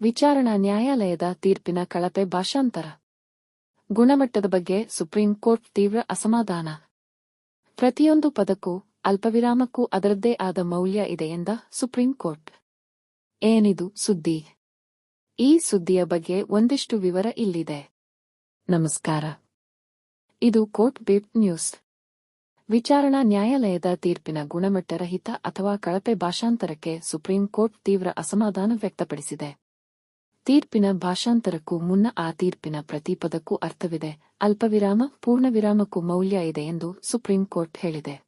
ವಿಚಾರಣಾ ನ್ಯಾಯಾಲಯದ ತೀರ್ಪಿನ ಕಳಪೆ ಭಾಷಾಂತರ. ಗುಣಮಟ್ಟದ ಬಗ್ಗೆ ಸುಪ್ರೀಂ ಕೋರ್ಟ್ ತೀವ್ರ ಅಸಮಾಧಾನ. ಪ್ರತಿಯೊಂದು ಪದಕ್ಕೂ ಅಲ್ಪವಿರಾಮಕ್ಕೂ ಅದರದ್ದೇ ಆದ ಮೌಲ್ಯ ಇದೆ ಎಂದ ಸುಪ್ರೀಂ ಕೋರ್ಟ್. ಏನಿದು ಸುದ್ದಿ? ಈ ಸುದ್ದಿಯ ಬಗ್ಗೆ ಒಂದಿಷ್ಟು ವಿವರ ಇಲ್ಲಿದೆ. ನಮಸ್ಕಾರ. ಇದು ಕೋರ್ಟ್ ಬೀಪ್ ನ್ಯೂಸ್. ವಿಚಾರಣಾ ನ್ಯಾಯಾಲಯದ ತೀರ್ಪಿನ ಗುಣಮಟ್ಟರಹಿತ ಅಥವಾ ಕಳಪೆ ಭಾಷಾಂತರಕ್ಕೆ ಸುಪ್ರೀಂ ಕೋರ್ಟ್ ತೀವ್ರ ಅಸಮಾಧಾನ ವ್ಯಕ್ತಪಡಿಸಿದೆ. ತೀರ್ಪಿನ ಭಾಷಾಂತರಕ್ಕೂ ಮುನ್ನ ಆ ತೀರ್ಪಿನ ಪ್ರತಿಪದಕ್ಕೂ ಅರ್ಥವಿದೆ. ಅಲ್ಪವಿರಾಮ, ಪೂರ್ಣವಿರಾಮಕ್ಕೂ ಮೌಲ್ಯ ಇದೆ ಎಂದು ಸುಪ್ರೀಂ ಕೋರ್ಟ್ ಹೇಳಿದೆ.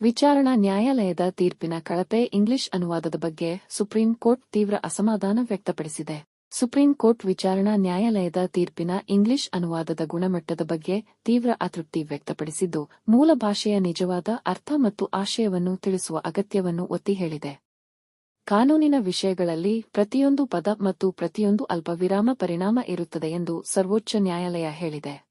ವಿಚಾರಣಾ ನ್ಯಾಯಾಲಯದ ತೀರ್ಪಿನ ಕಳಪೆ ಇಂಗ್ಲಿಷ್ ಅನುವಾದದ ಬಗ್ಗೆ ಸುಪ್ರೀಂ ಕೋರ್ಟ್ ತೀವ್ರ ಅಸಮಾಧಾನ ವ್ಯಕ್ತಪಡಿಸಿದೆ. ಸುಪ್ರೀಂ ಕೋರ್ಟ್ ವಿಚಾರಣಾ ನ್ಯಾಯಾಲಯದ ತೀರ್ಪಿನ ಇಂಗ್ಲಿಷ್ ಅನುವಾದದ ಗುಣಮಟ್ಟದ ಬಗ್ಗೆ ತೀವ್ರ ಅತೃಪ್ತಿ ವ್ಯಕ್ತಪಡಿಸಿದ್ದು, ಮೂಲ ಭಾಷೆಯ ನಿಜವಾದ ಅರ್ಥ ಮತ್ತು ಆಶಯವನ್ನು ತಿಳಿಸುವ ಅಗತ್ಯವನ್ನು ಒತ್ತಿ ಹೇಳಿದೆ. ಕಾನೂನಿನ ವಿಷಯಗಳಲ್ಲಿ ಪ್ರತಿಯೊಂದು ಪದ ಮತ್ತು ಪ್ರತಿಯೊಂದು ಅಲ್ಪವಿರಾಮ ಪರಿಣಾಮ ಇರುತ್ತದೆ ಎಂದು ಸರ್ವೋಚ್ಚ ನ್ಯಾಯಾಲಯ ಹೇಳಿದೆ.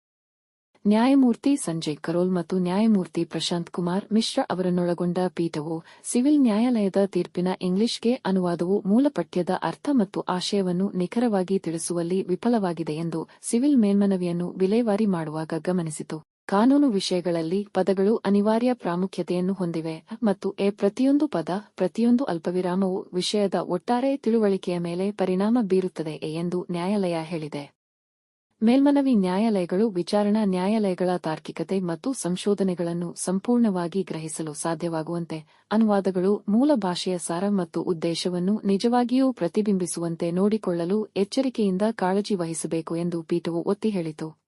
ನ್ಯಾಯಮೂರ್ತಿ ಸಂಜಯ್ ಕರೋಲ್ ಮತ್ತು ನ್ಯಾಯಮೂರ್ತಿ ಪ್ರಶಾಂತ್ ಕುಮಾರ್ ಮಿಶ್ರಾ ಅವರನ್ನೊಳಗೊಂಡ ಪೀಠವು ಸಿವಿಲ್ ನ್ಯಾಯಾಲಯದ ತೀರ್ಪಿನ ಇಂಗ್ಲಿಷ್ಗೆ ಅನುವಾದವು ಮೂಲ ಪಠ್ಯದ ಅರ್ಥ ಮತ್ತು ಆಶಯವನ್ನು ನಿಖರವಾಗಿ ತಿಳಿಸುವಲ್ಲಿ ವಿಫಲವಾಗಿದೆ ಎಂದು ಸಿವಿಲ್ ಮೇಲ್ಮನವಿಯನ್ನು ವಿಲೇವಾರಿ ಮಾಡುವಾಗ ಗಮನಿಸಿತು. ಕಾನೂನು ವಿಷಯಗಳಲ್ಲಿ ಪದಗಳು ಅನಿವಾರ್ಯ ಪ್ರಾಮುಖ್ಯತೆಯನ್ನು ಹೊಂದಿವೆ ಮತ್ತು ಎ ಪ್ರತಿಯೊಂದು ಪದ, ಪ್ರತಿಯೊಂದು ಅಲ್ಪವಿರಾಮವು ವಿಷಯದ ಒಟ್ಟಾರೆ ತಿಳುವಳಿಕೆಯ ಮೇಲೆ ಪರಿಣಾಮ ಬೀರುತ್ತದೆ ಎಂದು ನ್ಯಾಯಾಲಯ ಹೇಳಿದೆ. ಮೇಲ್ಮನವಿ ನ್ಯಾಯಾಲಯಗಳು ವಿಚಾರಣಾ ನ್ಯಾಯಾಲಯಗಳ ತಾರ್ಕಿಕತೆ ಮತ್ತು ಸಂಶೋಧನೆಗಳನ್ನು ಸಂಪೂರ್ಣವಾಗಿ ಗ್ರಹಿಸಲು ಸಾಧ್ಯವಾಗುವಂತೆ, ಅನುವಾದಗಳು ಮೂಲ ಭಾಷೆಯ ಸಾರ ಮತ್ತು ಉದ್ದೇಶವನ್ನು ನಿಜವಾಗಿಯೂ ಪ್ರತಿಬಿಂಬಿಸುವಂತೆ ನೋಡಿಕೊಳ್ಳಲು ಎಚ್ಚರಿಕೆಯಿಂದ ಕಾಳಜಿ ವಹಿಸಬೇಕು ಎಂದು ಪೀಠವು ಒತ್ತಿ ಹೇಳಿತು.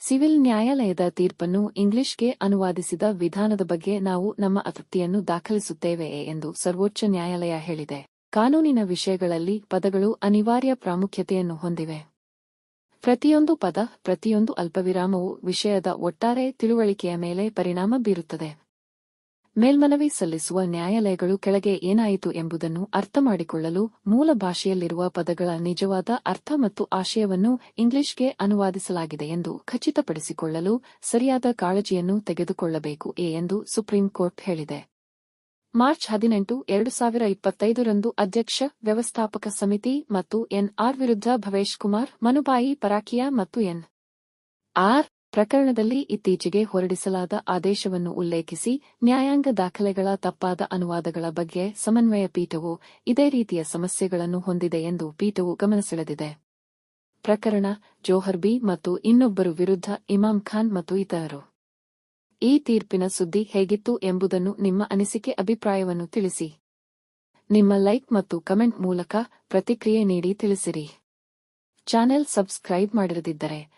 ಸಿವಿಲ್ ನ್ಯಾಯಾಲಯದ ತೀರ್ಪನ್ನು ಇಂಗ್ಲಿಷ್ಗೆ ಅನುವಾದಿಸಿದ ವಿಧಾನದ ಬಗ್ಗೆ ನಾವು ನಮ್ಮ ಅತೃಪ್ತಿಯನ್ನು ದಾಖಲಿಸುತ್ತೇವೆ ಎಂದು ಸರ್ವೋಚ್ಚ ನ್ಯಾಯಾಲಯ ಹೇಳಿದೆ. ಕಾನೂನಿನ ವಿಷಯಗಳಲ್ಲಿ ಪದಗಳು ಅನಿವಾರ್ಯ ಪ್ರಾಮುಖ್ಯತೆಯನ್ನು ಹೊಂದಿವೆ. ಪ್ರತಿಯೊಂದು ಪದ, ಪ್ರತಿಯೊಂದು ಅಲ್ಪವಿರಾಮವು ವಿಷಯದ ಒಟ್ಟಾರೆ ತಿಳುವಳಿಕೆಯ ಮೇಲೆ ಪರಿಣಾಮ ಬೀರುತ್ತದೆ. ಮೇಲ್ಮನವಿ ಸಲ್ಲಿಸುವ ನ್ಯಾಯಾಲಯಗಳು ಕೆಳಗೆ ಏನಾಯಿತು ಎಂಬುದನ್ನು ಅರ್ಥಮಾಡಿಕೊಳ್ಳಲು ಮೂಲ ಭಾಷೆಯಲ್ಲಿರುವ ಪದಗಳ ನಿಜವಾದ ಅರ್ಥ ಮತ್ತು ಆಶಯವನ್ನು ಇಂಗ್ಲಿಷ್ಗೆ ಅನುವಾದಿಸಲಾಗಿದೆ ಎಂದು ಖಚಿತಪಡಿಸಿಕೊಳ್ಳಲು ಸರಿಯಾದ ಕಾಳಜಿಯನ್ನು ತೆಗೆದುಕೊಳ್ಳಬೇಕು ಎಂದು ಸುಪ್ರೀಂ ಕೋರ್ಟ್ ಹೇಳಿದೆ. ಮಾರ್ಚ್ ಹದಿನೆಂಟು, ಎರಡು ಸಾವಿರ ಇಪ್ಪತ್ತೈದರಂದು ಅಧ್ಯಕ್ಷ, ವ್ಯವಸ್ಥಾಪಕ ಸಮಿತಿ ಮತ್ತು ಎನ್ಆರ್ ವಿರುದ್ಧ ಭವೇಶ್ ಕುಮಾರ್, ಮನುಬಾಯಿ, ಪರಾಕಿಯಾ ಮತ್ತು ಎನ್. ಆರ್. ಪ್ರಕರಣದಲ್ಲಿ ಇತ್ತೀಚೆಗೆ ಹೊರಡಿಸಲಾದ ಆದೇಶವನ್ನು ಉಲ್ಲೇಖಿಸಿ, ನ್ಯಾಯಾಂಗ ದಾಖಲೆಗಳ ತಪ್ಪಾದ ಅನುವಾದಗಳ ಬಗ್ಗೆ ಸಮನ್ವಯ ಪೀಠವು ಇದೇ ರೀತಿಯ ಸಮಸ್ಯೆಗಳನ್ನು ಹೊಂದಿದೆ ಎಂದು ಪೀಠವು ಗಮನಸೆಳೆದಿದೆ. ಪ್ರಕರಣ, ಜೋಹರ್ ಬಿ ಮತ್ತು ಇನ್ನೊಬ್ಬರು ವಿರುದ್ಧ ಇಮಾಮ್ ಖಾನ್ ಮತ್ತು ಇತರರು. ಈ ತೀರ್ಪಿನ ಸುದ್ದಿ ಹೇಗಿತ್ತು ಎಂಬುದನ್ನು ನಿಮ್ಮ ಅನಿಸಿಕೆ ಅಭಿಪ್ರಾಯವನ್ನು ತಿಳಿಸಿ. ನಿಮ್ಮ ಲೈಕ್ ಮತ್ತು ಕಮೆಂಟ್ ಮೂಲಕ ಪ್ರತಿಕ್ರಿಯೆ ನೀಡಿ ತಿಳಿಸಿರಿ. Channel subscribe ಮಾಡಿರದಿದ್ದರೆ